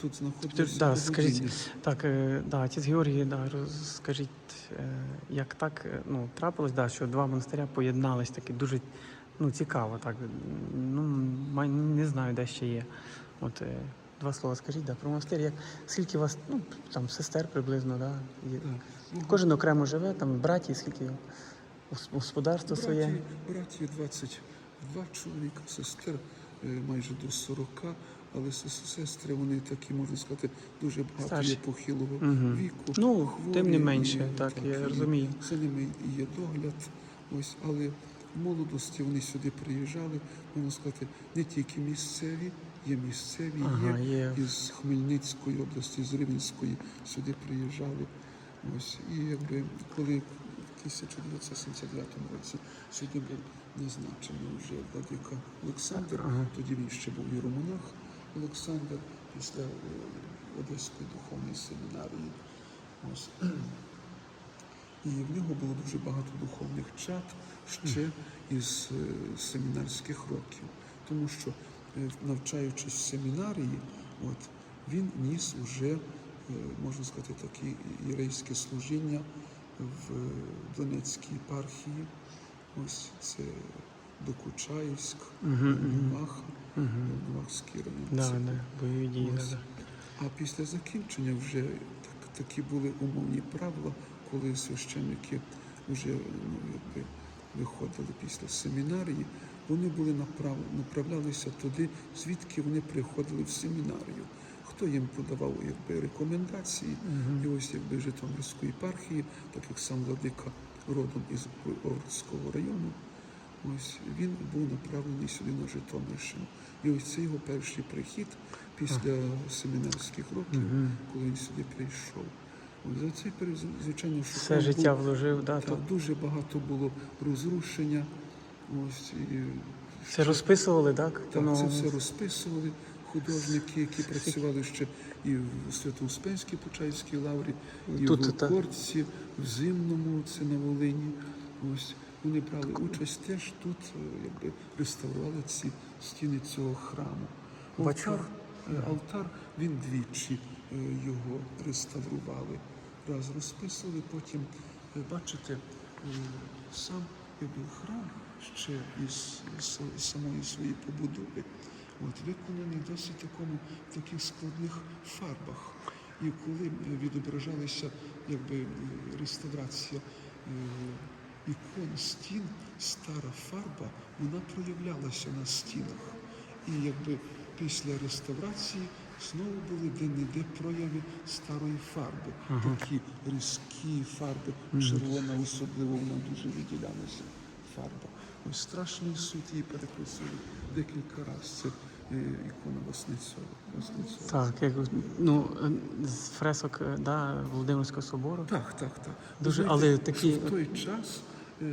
тут знаходиться Да, скажіть, так, е, да, отець Георгій, да, розкажіть, е, як так е, ну, трапилось, да, що два монастиря поєднались таки дуже ну, цікаво. Так. Ну, не знаю, де ще є. От, два слова скажіть, да, про монастир. Як, скільки у вас, ну, там, сестер приблизно, да? є? Так. Ну, Кожен окремо живе, там браті, скільки гос- господарство своє. Браті, браті 22 чоловіка, сестер майже до 40, але сес- сестри, вони такі, можна сказати, дуже багато Старші. є похилого Мгм. віку. Ну, хворі, тим не менше, і, так, я і розумію. За ними і є догляд. Ось, але в молодості вони сюди приїжджали, можна сказати, не тільки місцеві, є місцеві, Ага, є є. із Хмельницької області, з Рівненської сюди приїжджали. Ось, і якби коли 1979 році сьогодні був назначений вже владика Олександр, Ага. тоді він ще був іеромонах Олександр після е, Одеської духовної семінарії. Ось. І в нього було дуже багато духовних чат ще із е, семінарських років. Тому що, е, навчаючись в семінарії, от, він ніс уже, можна сказати, таке єрейське служіння в е, Донецькій єпархії. Ось це Докучаївськ, Мгм. Новахський район. Бойові дії. А після закінчення вже так, такі були умовні правила, коли священники вже ну, якби, виходили після семінарії, вони були направ... направлялися туди, звідки вони приходили в семінарію. Хто їм подавав якби, рекомендації, і ось якби Житомирської єпархії, так як сам владика родом із Овруцького району, Ось він був направлений сюди на Житомирщину. І ось це його перший прихід після семінарських років, Мгм. коли він сюди прийшов. Ось за цей період, звичайно, що Все життя був- вложив, да, та, то дуже багато було розрушення. Ось і все розписували, так? так, Воно- це все розписували художники, які працювали ще і в Свято-Успенській Почаївській лаврі, і Тут, в. Корці, в Зимному, це на Волині. Ось вони брали участь теж тут, е, якби реставрували ці стіни цього храму. Алтар, е, алтар він двічі е, його реставрували. Раз розписували, потім бачите, сам якби, храм ще із самої своєї побудови. От, виконаний досить такому в таких складних фарбах. І коли е, відображалася якби, реставрація е, ікон стін, стара фарба, вона проявлялася на стінах. І якби після реставрації знову були де-не-де прояви старої фарби. Такі різкі фарби, червона особливо вона дуже виділялася фарба. Страшний суд її перекреслили декілька разів. Це е, ікона Васницьова. Так, як ну з фресок е, да, Володимирського собору. Так, так, так. Дуже- знаєте, але такі- в той час е,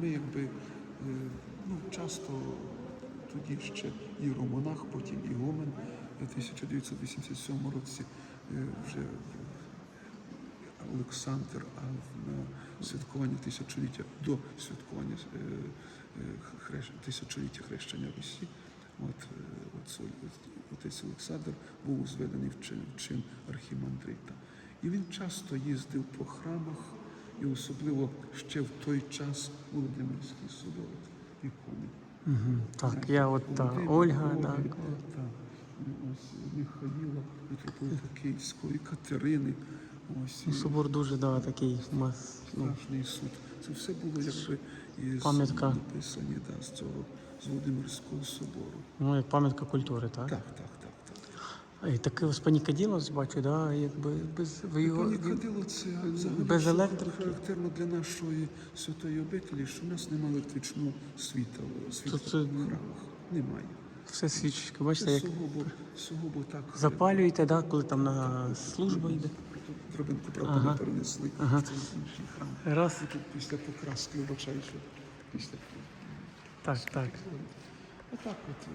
ми якби ну, часто тоді ще і романах, потім і Гомен в 1987 році вже Олександр, а на святкування тисячоліття до святкування е, е, тисячоліття хрещення Русі. От, е, от, от- отець Олександр був зведений в чин, в чин архімандрита. І він часто їздив по храмах, і особливо ще в той час Володимирський собор ікони. Угу. Так, я от та Ольга, так. так. Ось Михаїла, митрополита Київського, і Катерини. Ось, і собор дуже да, такий мас, ну, страшний суд. Це все було якби із пам'ятка. написані да, з цього з Володимирського собору. ну, як пам'ятка культури, так? Так, так, так, так. І таке ось панікаділо, бачу, да, якби без ви його. Пані Кадило, це взагалі без що електрики. характерно для нашої святої обителі, що в нас немає електричного світла, світла е, в храмах. Немає. Все свічечки, бачите, Це як сугубо, сугубо так. запалюєте, да, коли там на служба йде. Тут Дробинку Ага. перенесли Ага. в цей інший храм. Раз. І тут після покраски, вибачаю, що після Так, так. Отак от.